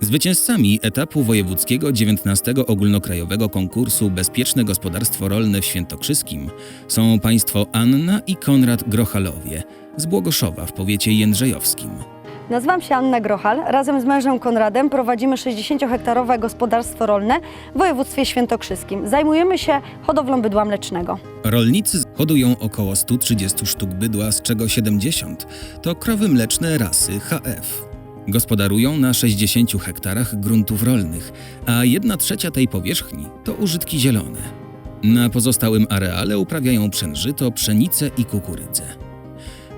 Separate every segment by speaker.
Speaker 1: Zwycięzcami etapu wojewódzkiego 19 ogólnokrajowego konkursu Bezpieczne Gospodarstwo Rolne w Świętokrzyskim są państwo Anna i Konrad Grochalowie z Błogoszowa w powiecie jędrzejowskim.
Speaker 2: Nazywam się Anna Grochal. Razem z mężem Konradem prowadzimy 60-hektarowe gospodarstwo rolne w województwie świętokrzyskim. Zajmujemy się hodowlą bydła mlecznego.
Speaker 1: Rolnicy hodują około 130 sztuk bydła, z czego 70 to krowy mleczne rasy HF. Gospodarują na 60 hektarach gruntów rolnych, a 1 trzecia tej powierzchni to użytki zielone. Na pozostałym areale uprawiają pszenżyto, pszenicę i kukurydzę.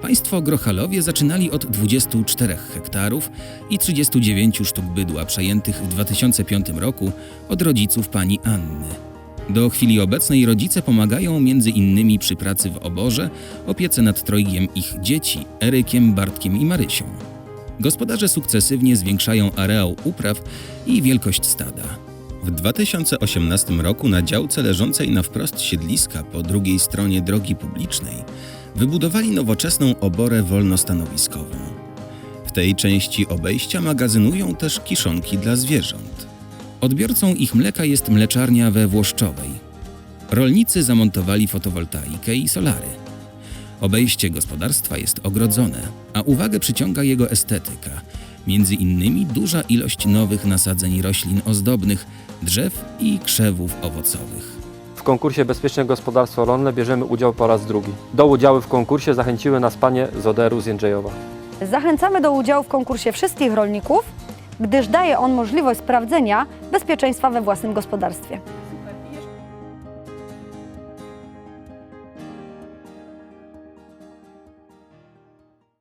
Speaker 1: Państwo Grochalowie zaczynali od 24 hektarów i 39 sztuk bydła przejętych w 2005 roku od rodziców pani Anny. Do chwili obecnej rodzice pomagają między innymi przy pracy w oborze, opiece nad trojgiem ich dzieci, Erykiem, Bartkiem i Marysią. Gospodarze sukcesywnie zwiększają areał upraw i wielkość stada. W 2018 roku na działce leżącej na wprost siedliska po drugiej stronie drogi publicznej wybudowali nowoczesną oborę wolnostanowiskową. W tej części obejścia magazynują też kiszonki dla zwierząt. Odbiorcą ich mleka jest mleczarnia we Włoszczowej. Rolnicy zamontowali fotowoltaikę i solary. Obejście gospodarstwa jest ogrodzone, a uwagę przyciąga jego estetyka. Między innymi duża ilość nowych nasadzeń roślin ozdobnych, drzew i krzewów owocowych.
Speaker 3: W konkursie Bezpieczne Gospodarstwo Rolne bierzemy udział po raz drugi. Do udziału w konkursie zachęciły nas panie z Oderu z Jędrzejowa.
Speaker 2: Zachęcamy do udziału w konkursie wszystkich rolników, gdyż daje on możliwość sprawdzenia bezpieczeństwa we własnym gospodarstwie.